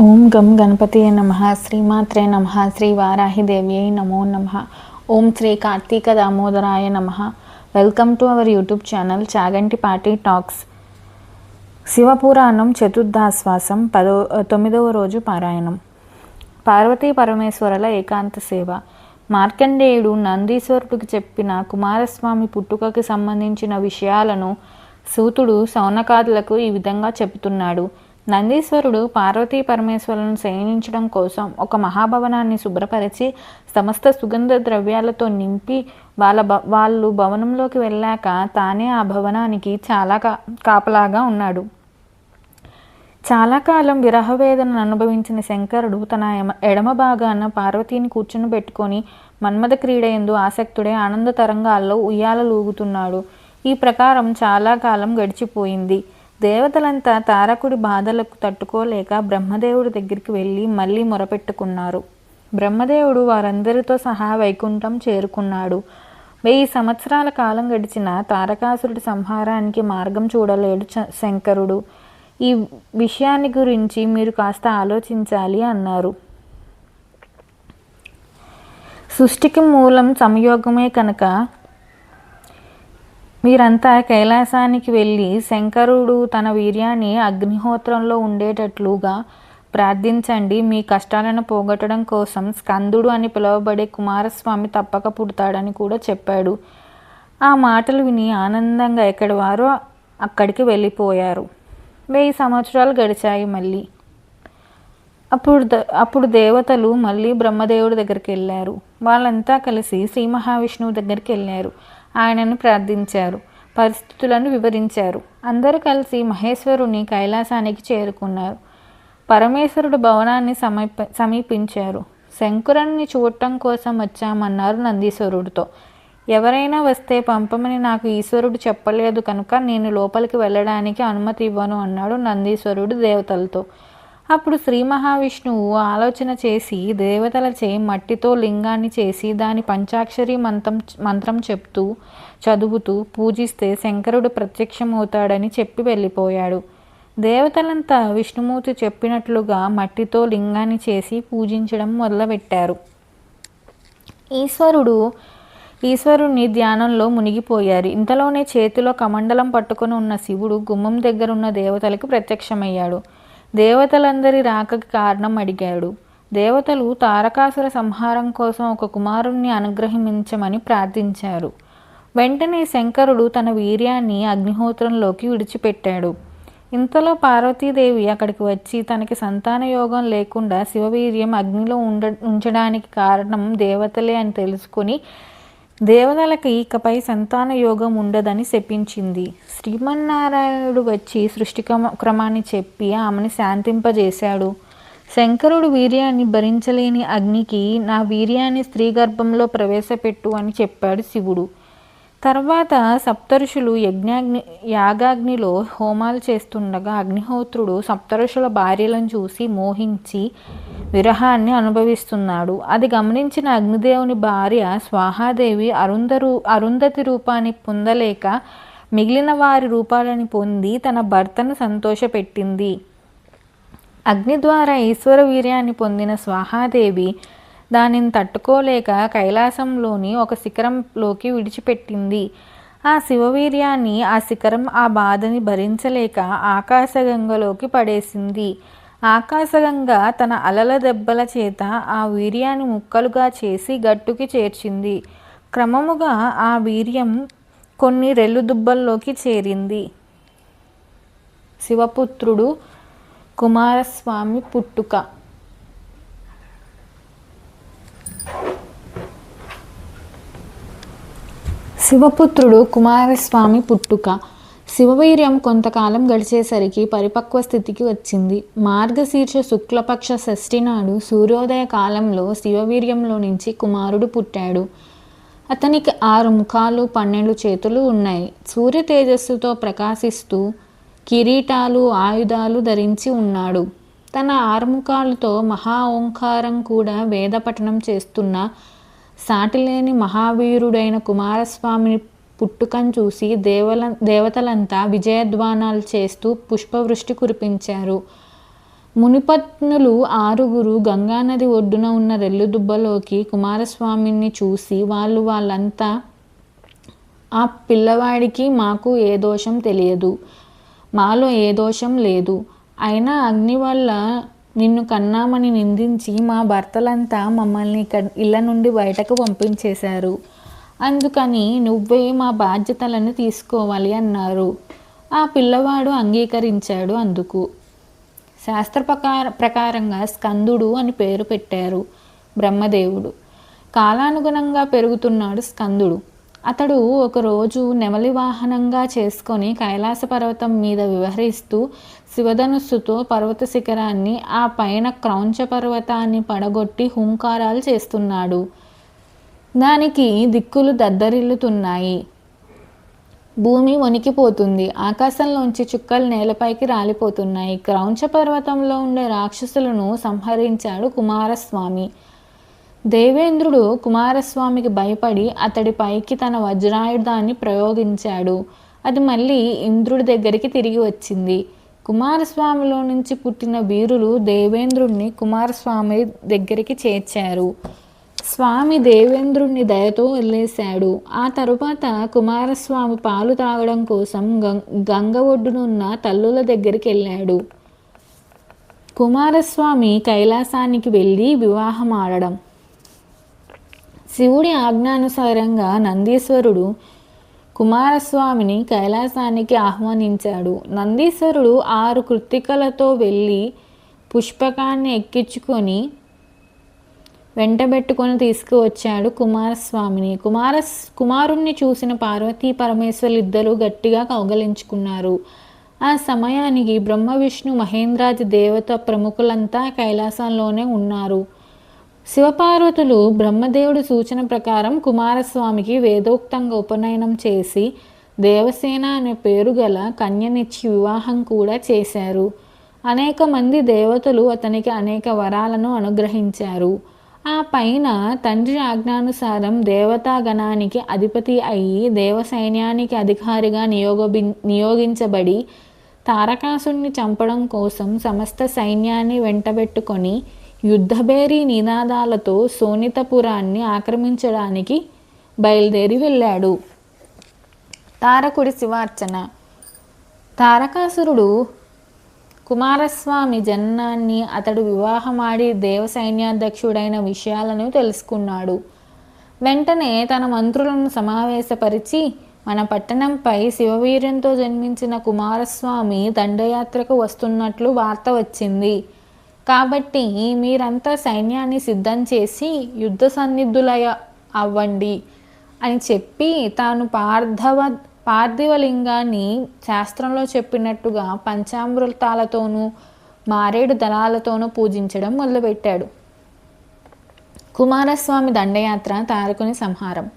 ఓం గం గణపతి నమ. శ్రీమాత్రే నమ. శ్రీ వారాహిదేవ్యై నమో నమ. ఓం శ్రీ కార్తీక దామోదరాయ నమ. Welcome to our YouTube channel Chaganti party talks. Shiva Purana చతుర్థాశ్వాసం పదో తొమ్మిదవ రోజు పారాయణం. పార్వతీ పరమేశ్వరుల ఏకాంత సేవ. మార్కండేయుడు నందీశ్వరుడికి చెప్పిన కుమారస్వామి పుట్టుకకి సంబంధించిన విషయాలను సూతుడు సౌనకాదులకు ఈ విధంగా చెబుతున్నాడు. నందీశ్వరుడు పార్వతీ పరమేశ్వరులను శయనించడం కోసం ఒక మహాభవనాన్ని శుభ్రపరిచి సమస్త సుగంధ ద్రవ్యాలతో నింపి వాళ్ళ భ వాళ్ళు భవనంలోకి వెళ్ళాక తానే ఆ భవనానికి చాలా కా కాపలాగా ఉన్నాడు. చాలా కాలం విరహవేదనను అనుభవించిన శంకరుడు తన ఎమ- ఎడమ భాగాన పార్వతీని కూర్చుని పెట్టుకొని మన్మథ క్రీడ ఎందు ఆసక్తుడే ఆనంద తరంగాల్లో ఉయ్యాలలూగుతున్నాడు ఈ ప్రకారం చాలా కాలం గడిచిపోయింది. దేవతలంతా తారకుడి బాధలకు తట్టుకోలేక బ్రహ్మదేవుడి దగ్గరికి వెళ్ళి మళ్ళీ మొరపెట్టుకున్నారు. బ్రహ్మదేవుడు వారందరితో సహా వైకుంఠం చేరుకున్నాడు. వెయ్యి సంవత్సరాల కాలం గడిచిన తారకాసురుడి సంహారానికి మార్గం చూడలేడు శంకరుడు. ఈ విషయాన్ని గురించి మీరు కాస్త ఆలోచించాలి అన్నారు. సృష్టికి మూలం సంయోగమే కనుక మీరంతా కైలాసానికి వెళ్ళి శంకరుడు తన వీర్యాన్ని అగ్నిహోత్రంలో ఉండేటట్లుగా ప్రార్థించండి. మీ కష్టాలను పోగొట్టడం కోసం స్కందుడు అని పిలువబడే కుమారస్వామి తప్పక పుడతాడని కూడా చెప్పాడు. ఆ మాటలు విని ఆనందంగా ఎక్కడి వారో అక్కడికి వెళ్ళిపోయారు. వెయ్యి సంవత్సరాలు గడిచాయి మళ్ళీ. అప్పుడు ద- అప్పుడు దేవతలు మళ్ళీ బ్రహ్మదేవుడి దగ్గరికి వెళ్ళారు. వాళ్ళంతా కలిసి శ్రీ మహావిష్ణువు దగ్గరికి వెళ్ళారు. ఆయనను ప్రార్థించారు. పరిస్థితులను వివరించారు. అందరూ కలిసి మహేశ్వరుని కైలాసానికి చేరుకున్నారు. పరమేశ్వరుడు భవనాన్ని సమీప సమీపించారు. శంకురాన్ని చూడటం కోసం వచ్చామన్నారు నందీశ్వరుడితో. ఎవరైనా వస్తే పంపమని నాకు ఈశ్వరుడు చెప్పలేదు కనుక నేను లోపలికి వెళ్ళడానికి అనుమతి ఇవ్వను అన్నాడు నందీశ్వరుడు దేవతలతో. అప్పుడు శ్రీ మహావిష్ణువు ఆలోచన చేసి దేవతలచే మట్టితో లింగాన్ని చేసి దాని పంచాక్షరి మంత్రం మంత్రం చెప్తూ చదువుతూ పూజిస్తే శంకరుడు ప్రత్యక్షమవుతాడని చెప్పి వెళ్ళిపోయాడు. దేవతలంతా విష్ణుమూర్తి చెప్పినట్లుగా మట్టితో లింగాన్ని చేసి పూజించడం మొదలుపెట్టారు. ఈశ్వరుడు ఈశ్వరుణ్ణి ధ్యానంలో మునిగిపోయారు. ఇంతలోనే చేతిలో కమండలం పట్టుకొని ఉన్న శివుడు గుమ్మం దగ్గర ఉన్న దేవతలకు ప్రత్యక్షమయ్యాడు. దేవతలందరి రాకకి కారణం అడిగాడు. దేవతలు తారకాసుర సంహారం కోసం ఒక కుమారుణ్ణి అనుగ్రహించమని ప్రార్థించారు. వెంటనే శంకరుడు తన వీర్యాన్ని అగ్నిహోత్రంలోకి విడిచిపెట్టాడు. ఇంతలో పార్వతీదేవి అక్కడికి వచ్చి తనకి సంతాన యోగం లేకుండా శివవీర్యం అగ్నిలో ఉండ ఉంచడానికి కారణం దేవతలే అని తెలుసుకుని దేవతలకి ఇకపై సంతాన యోగం ఉండదని శపించింది. శ్రీమన్నారాయణుడు వచ్చి సృష్టి క్రమాన్ని చెప్పి ఆమెను శాంతింపజేశాడు. శంకరుడు వీర్యాన్ని భరించలేని అగ్నికి నా వీర్యాన్ని స్త్రీ గర్భంలో ప్రవేశపెట్టు అని చెప్పాడు శివుడు. తర్వాత సప్తఋషులు యజ్ఞాగ్ని యాగాగ్నిలో హోమాలు చేస్తుండగా అగ్నిహోత్రుడు సప్తఋషుల భార్యలను చూసి మోహించి విరహాన్ని అనుభవిస్తున్నాడు. అది గమనించిన అగ్నిదేవుని భార్య స్వాహాదేవి అరుంధరు అరుంధతి రూపాన్ని పొందలేక మిగిలిన వారి రూపాలని పొంది తన భర్తను సంతోషపెట్టింది. అగ్ని ద్వారా ఈశ్వర వీర్యాన్ని పొందిన స్వాహాదేవి దానిని తట్టుకోలేక కైలాసంలోని ఒక శిఖరంలోకి విడిచిపెట్టింది. ఆ శివవీర్యాన్ని ఆ శిఖరం ఆ బాధని భరించలేక ఆకాశగంగలోకి పడేసింది. ఆకాశగంగ తన అలల దెబ్బల చేత ఆ వీర్యాన్ని ముక్కలుగా చేసి గట్టుకి చేర్చింది. క్రమముగా ఆ వీర్యం కొన్ని రెల్లు దుబ్బల్లోకి చేరింది. శివపుత్రుడు కుమారస్వామి పుట్టుక శివపుత్రుడు కుమారస్వామి పుట్టుక. శివవీర్యం కొంతకాలం గడిచేసరికి పరిపక్వ స్థితికి వచ్చింది. మార్గశీర్ష శుక్లపక్ష షష్ఠి నాడు సూర్యోదయ కాలంలో శివవీర్యంలో నుంచి కుమారుడు పుట్టాడు. అతనికి ఆరు ముఖాలు పన్నెండు చేతులు ఉన్నాయి. సూర్య తేజస్సుతో ప్రకాశిస్తూ కిరీటాలు ఆయుధాలు ధరించి ఉన్నాడు. తన ఆరుముఖాలతో మహా ఓంకారం కూడా వేదపఠనం చేస్తున్న సాటిలేని మహావీరుడైన కుమారస్వామిని పుట్టుకను చూసి దేవల దేవతలంతా విజయధ్వానాలు చేస్తూ పుష్పవృష్టి కురిపించారు. మునిపత్నులు ఆరుగురు గంగానది ఒడ్డున ఉన్న రెల్లు దుబ్బలోకి కుమారస్వామిని చూసి వాళ్ళు వాళ్ళంతా ఆ పిల్లవాడికి మాకు ఏ దోషం తెలియదు. మాలో ఏ దోషం లేదు. అయినా అగ్ని వల్ల నిన్ను కన్నామని నిందించి మా భర్తలంతా మమ్మల్ని ఇక్కడ ఇళ్ళ నుండి బయటకు పంపించేశారు. అందుకని నువ్వే మా బాధ్యతలను తీసుకోవాలి అన్నారు. ఆ పిల్లవాడు అంగీకరించాడు అందుకు. శాస్త్ర ప్రకార ప్రకారంగా స్కందుడు అని పేరు పెట్టారు బ్రహ్మదేవుడు. కాలానుగుణంగా పెరుగుతున్నాడు స్కందుడు. అతడు ఒకరోజు నెమలి వాహనంగా చేసుకొని కైలాస పర్వతం మీద వివహరిస్తూ శివధనుస్సుతో పర్వత శిఖరాన్ని ఆ పైన క్రౌంచ పర్వతాన్ని పడగొట్టి హుంకారాలు చేస్తున్నాడు. దానికి దిక్కులు దద్దరిల్లుతున్నాయి. భూమి వణికిపోతుంది ఆకాశంలోంచి చుక్కలు నేలపైకి రాలిపోతున్నాయి. క్రౌంచ పర్వతంలో ఉండే రాక్షసులను సంహరించాడు కుమారస్వామి. దేవేంద్రుడు కుమారస్వామికి భయపడి అతడి పైకి తన వజ్రాయుధాన్ని ప్రయోగించాడు. అది మళ్ళీ ఇంద్రుడి దగ్గరికి తిరిగి వచ్చింది. కుమారస్వామిలో నుంచి పుట్టిన వీరులు దేవేంద్రుణ్ణి కుమారస్వామి దగ్గరికి చేర్చారు. స్వామి దేవేంద్రుణ్ణి దయతో వదిలేశాడు. ఆ తరువాత కుమారస్వామి పాలు తాగడం కోసం గంగ ఒడ్డునున్న తల్లుల దగ్గరికి వెళ్ళాడు. కుమారస్వామి కైలాసానికి వెళ్ళి వివాహం ఆడడం. శివుడి ఆజ్ఞానుసారంగా నందీశ్వరుడు కుమారస్వామిని కైలాసానికి ఆహ్వానించాడు. నందీశ్వరుడు ఆరు కృత్తికలతో వెళ్ళి పుష్పకాన్ని ఎక్కించుకొని వెంటబెట్టుకొని తీసుకువచ్చాడు కుమారస్వామిని. కుమార కుమారుణ్ణి చూసిన పార్వతీ పరమేశ్వరులు ఇద్దరు గట్టిగా కౌగలించుకున్నారు. ఆ సమయానికి బ్రహ్మ విష్ణు మహేంద్రాది దేవత ప్రముఖులంతా కైలాసంలోనే ఉన్నారు. శివపార్వతులు బ్రహ్మదేవుడి సూచన ప్రకారం కుమారస్వామికి వేదోక్తంగా ఉపనయనం చేసి దేవసేన అనే పేరు గల కన్యనిచ్చి వివాహం కూడా చేశారు. అనేక మంది దేవతలు అతనికి అనేక వరాలను అనుగ్రహించారు. ఆ పైన తండ్రి ఆజ్ఞానుసారం దేవతాగణానికి అధిపతి అయి దేవ సైన్యానికి అధికారిగా నియోగబి నియోగించబడి తారకాసుని చంపడం కోసం సమస్త సైన్యాన్ని వెంటబెట్టుకొని యుద్ధభేరీ నినాదాలతో సోనితపురాన్ని ఆక్రమించడానికి బయలుదేరి వెళ్ళాడు. తారకుడి శివార్చన. తారకాసురుడు కుమారస్వామి జననాన్ని అతడు వివాహమాడి దేవ సైన్యాధ్యక్షుడైన విషయాలను తెలుసుకున్నాడు. వెంటనే తన మంత్రులను సమావేశపరిచి మన పట్టణంపై శివవీర్యంతో జన్మించిన కుమారస్వామి దండయాత్రకు వస్తున్నట్లు వార్త వచ్చింది. కాబట్టి మీరంతా సైన్యాన్ని సిద్ధం చేసి యుద్ధ సన్నిధులయ అవ్వండి అని చెప్పి తాను పార్థవ పార్థివలింగాన్ని శాస్త్రంలో చెప్పినట్టుగా పంచామృతాలతోనూ మారేడు దళాలతోనూ పూజించడం మొదలుపెట్టాడు. కుమారస్వామి దండయాత్ర తారకుని సంహారం.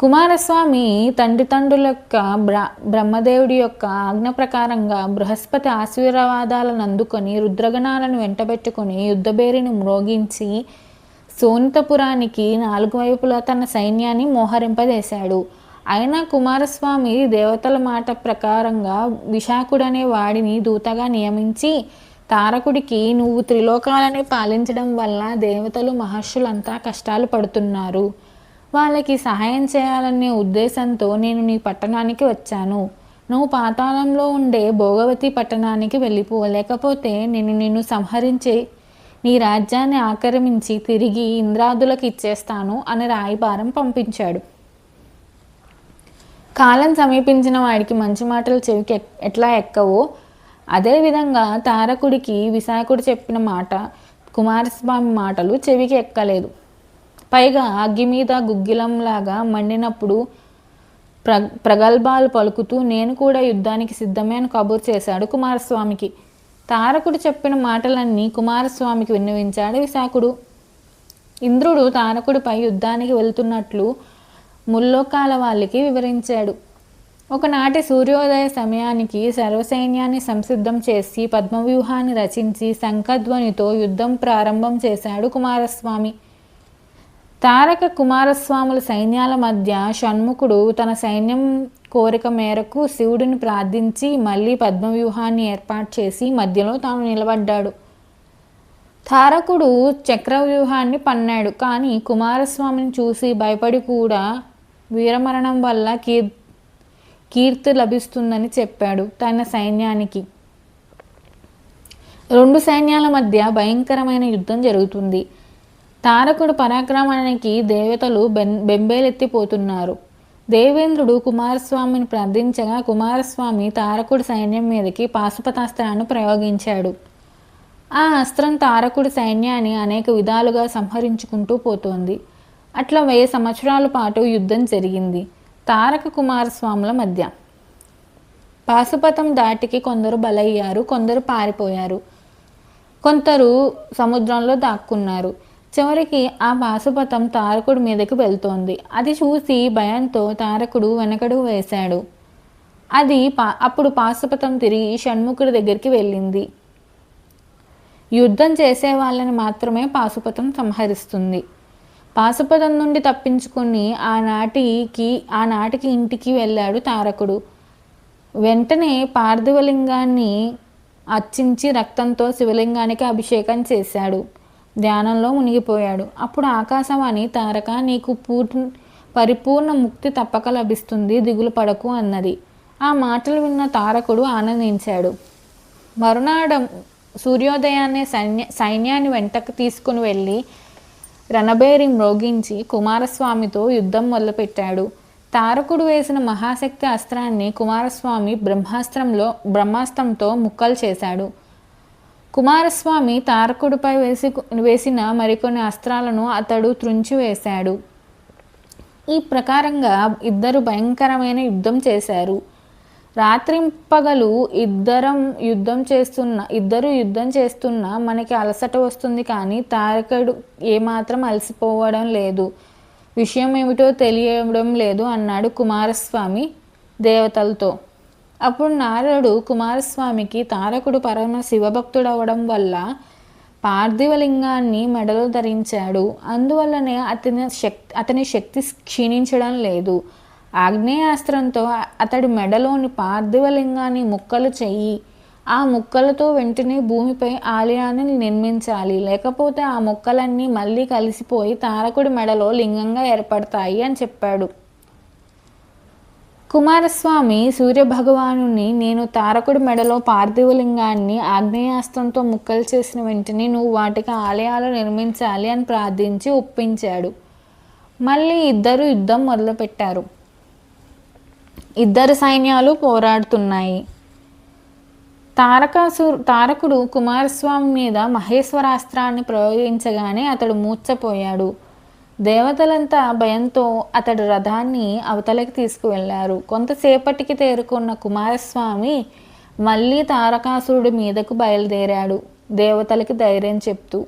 కుమారస్వామి తండ్రి తండ్రుల యొక్క బ్ర బ్రహ్మదేవుడి యొక్క ఆజ్ఞ ప్రకారంగా బృహస్పతి ఆశీర్వాదాలను అందుకొని రుద్రగణాలను వెంటబెట్టుకుని యుద్ధబేరిని మ్రోగించి సోనితపురానికి నాలుగు వైపులా తన సైన్యాన్ని మోహరింపజేశాడు. అయినా కుమారస్వామి దేవతల మాట ప్రకారంగా విశాఖుడనే వాడిని దూతగా నియమించి తారకుడికి నువ్వు త్రిలోకాలని పాలించడం వల్ల దేవతలు మహర్షులంతా కష్టాలు పడుతున్నారు. వాళ్ళకి సహాయం చేయాలనే ఉద్దేశంతో నేను నీ పట్టణానికి వచ్చాను. నువ్వు పాతాళంలో ఉండే భోగవతి పట్టణానికి వెళ్ళిపో లేకపోతే నేను నిన్ను సంహరించి నీ రాజ్యాన్ని ఆక్రమించి తిరిగి ఇంద్రాదులకు ఇచ్చేస్తాను అని రాయిభారం పంపించాడు. కాలం సమీపించిన వాడికి మంచి మాటలు చెవికి ఎట్లా ఎక్కవో అదేవిధంగా తారకుడికి విశాఖుడు చెప్పిన మాట కుమారస్వామి మాటలు చెవికి ఎక్కలేదు. పైగా అగ్గి మీద గుగ్గిలంలాగా మండినప్పుడు ప్ర ప్రగల్భాలు పలుకుతూ నేను కూడా యుద్ధానికి సిద్ధమే అని కబురు చేశాడు కుమారస్వామికి. తారకుడు చెప్పిన మాటలన్నీ కుమారస్వామికి విన్నవించాడు విశాఖుడు. ఇంద్రుడు తారకుడిపై యుద్ధానికి వెళ్తున్నట్లు ముల్లోకాల వాళ్ళకి వివరించాడు. ఒకనాటి సూర్యోదయ సమయానికి సర్వసైన్యాన్ని సంసిద్ధం చేసి పద్మవ్యూహాన్ని రచించి శంఖధ్వనితో యుద్ధం ప్రారంభం చేశాడు కుమారస్వామి. తారక కుమారస్వాముల సైన్యాల మధ్య షణ్ముఖుడు తన సైన్యం కోరిక మేరకు శివుడిని ప్రార్థించి మళ్ళీ పద్మవ్యూహాన్ని ఏర్పాటు చేసి మధ్యలో తాను నిలబడ్డాడు. తారకుడు చక్రవ్యూహాన్ని పన్నాడు. కానీ కుమారస్వామిని చూసి భయపడి కూడా వీరమరణం వల్ల కీర్ కీర్తి లభిస్తుందని చెప్పాడు తన సైన్యానికి. రెండు సైన్యాల మధ్య భయంకరమైన యుద్ధం జరుగుతుంది. తారకుడు పరాక్రమానికి దేవతలు బెం బెంబేలెత్తిపోతున్నారు. దేవేంద్రుడు కుమారస్వామిని ప్రార్థించగా కుమారస్వామి తారకుడి సైన్యం మీదకి పాశుపతాస్త్రాన్ని ప్రయోగించాడు. ఆ అస్త్రం తారకుడి సైన్యాన్ని అనేక విధాలుగా సంహరించుకుంటూ పోతోంది. అట్లా వెయ్యి సంవత్సరాల పాటు యుద్ధం జరిగింది తారక కుమారస్వాముల మధ్య. పాశుపతం దాటికి కొందరు బలయ్యారు కొందరు పారిపోయారు. కొందరు సముద్రంలో దాక్కున్నారు. చివరికి ఆ పాశుపతం తారకుడి మీదకి వెళ్తోంది. అది చూసి భయంతో తారకుడు వెనకడు వేశాడు. అది పా అప్పుడు పాశుపతం తిరిగి షణ్ముఖుడి దగ్గరికి వెళ్ళింది. యుద్ధం చేసే వాళ్ళని మాత్రమే పాశుపతం సంహరిస్తుంది. పాశుపతం నుండి తప్పించుకుని ఆనాటికి ఆనాటికి ఇంటికి వెళ్ళాడు తారకుడు. వెంటనే పార్థివలింగాన్ని అర్చించి రక్తంతో శివలింగానికి అభిషేకం చేశాడు. ధ్యానంలో మునిగిపోయాడు. అప్పుడు ఆకాశవాణి తారక నీకు పూర్ణ పరిపూర్ణ ముక్తి తప్పక లభిస్తుంది దిగులు పడకు అన్నది. ఆ మాటలు విన్న తారకుడు ఆనందించాడు. మరునాడు సూర్యోదయాన్నే సైన్య సైన్యాన్ని వెంటకు తీసుకుని వెళ్ళి రణబేరి మ్రోగించి కుమారస్వామితో యుద్ధం మొదలుపెట్టాడు. తారకుడు వేసిన మహాశక్తి అస్త్రాన్ని కుమారస్వామి బ్రహ్మాస్త్రంలో బ్రహ్మాస్త్రంతో ముక్కలు చేశాడు. కుమారస్వామి తారకుడిపై వేసి వేసిన మరికొన్ని అస్త్రాలను అతడు త్రుంచివేశాడు. ఈ ప్రకారంగా ఇద్దరు భయంకరమైన యుద్ధం చేశారు. రాత్రింపగలు ఇద్దరం యుద్ధం చేస్తున్న ఇద్దరు యుద్ధం చేస్తున్నా మనకి అలసట వస్తుంది కానీ తారకుడు ఏమాత్రం అలసిపోవడం లేదు. విషయం ఏమిటో తెలియడం లేదు అన్నాడు కుమారస్వామి దేవతలతో. అప్పుడు నారదుడు కుమారస్వామికి తారకుడు పరమ శివభక్తుడవడం వల్ల పార్థివలింగాన్ని మెడలో ధరించాడు. అందువల్లనే అతని శక్తి అతని శక్తి క్షీణించడం లేదు. ఆగ్నేయాస్త్రంతో అతడి మెడలోని పార్థివలింగాన్ని ముక్కలు చెయ్యి. ఆ ముక్కలతో వెంటనే భూమిపై ఆలయాన్ని నిర్మించాలి. లేకపోతే ఆ ముక్కలన్నీ మళ్ళీ కలిసిపోయి తారకుడి మెడలో లింగంగా ఏర్పడతాయి అని చెప్పాడు. కుమారస్వామి సూర్యభగవాను నేను తారకుడి మెడలో పార్థివలింగాన్ని ఆగ్నేయాస్త్రంతో ముక్కలు చేసిన వెంటనే నువ్వు వాటికి ఆలయాలు నిర్మించాలి అని ప్రార్థించి ఒప్పించాడు. మళ్ళీ ఇద్దరు యుద్ధం మొదలుపెట్టారు. ఇద్దరు సైన్యాలు పోరాడుతున్నాయి. తారకాసు తారకుడు కుమారస్వామి మీద మహేశ్వరాస్త్రాన్ని ప్రయోగించగానే అతడు మూర్చపోయాడు దేవతలంతా భయంతో అతడు రథాన్ని అవతలకి తీసుకువెళ్ళారు కొంతసేపటికి తేరుకున్న కుమారస్వామి మళ్ళీ తారకాసురుడి మీదకు బయలుదేరాడు. దేవతలకి ధైర్యం చెప్తూ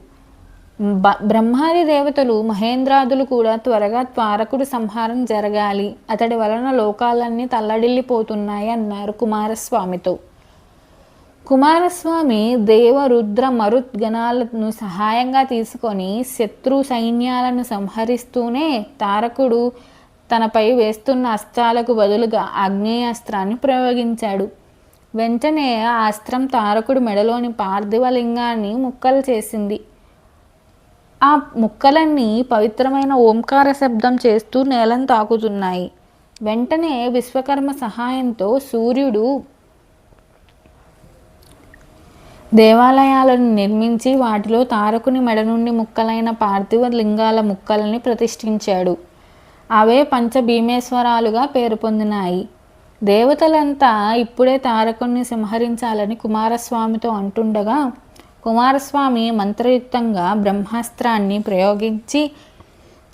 బ బ్రహ్మాది దేవతలు మహేంద్రాదులు కూడా త్వరగా త్వారకుడి సంహారం జరగాలి. అతడి వలన లోకాలన్నీ తల్లడిల్లిపోతున్నాయి అన్నారు కుమారస్వామితో. కుమారస్వామి దేవరుద్ర మరుద్గణాలను సహాయంగా తీసుకొని శత్రు సైన్యాలను సంహరిస్తూనే తారకుడు తనపై వేస్తున్న అస్త్రాలకు బదులుగా ఆగ్నేయాస్త్రాన్ని ప్రయోగించాడు. వెంటనే ఆ అస్త్రం తారకుడు మెడలోని పార్థివలింగాన్ని ముక్కలు చేసింది. ఆ ముక్కలన్నీ పవిత్రమైన ఓంకార శబ్దం చేస్తూ నేలను తాకుతున్నాయి. వెంటనే విశ్వకర్మ సహాయంతో సూర్యుడు దేవాలయాలను నిర్మించి వాటిలో తారకుని మెడ నుండి ముక్కలైన పార్థివ లింగాల ముక్కలని ప్రతిష్ఠించాడు. అవే పంచభీమేశ్వరాలుగా పేరు పొందినాయి. దేవతలంతా ఇప్పుడే తారకుణ్ణి సంహరించాలని కుమారస్వామితో అంటుండగా కుమారస్వామి మంత్రయుక్తంగా బ్రహ్మాస్త్రాన్ని ప్రయోగించి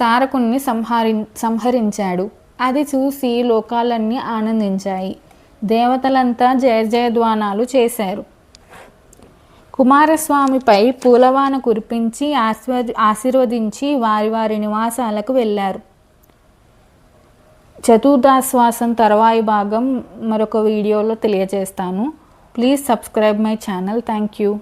తారకుణ్ణి సంహరి సంహరించాడు. అది చూసి లోకాలన్నీ ఆనందించాయి. దేవతలంతా జయజయధ్వానాలు చేశారు. కుమారస్వామిపై పూలవాన కురిపించి ఆస్వ ఆశీర్వదించి వారి వారి నివాసాలకు వెళ్ళారు. చతుర్దాశ్వాసం తర్వాయి భాగం మరొక వీడియోలో తెలియజేస్తాను. Please subscribe my channel thank you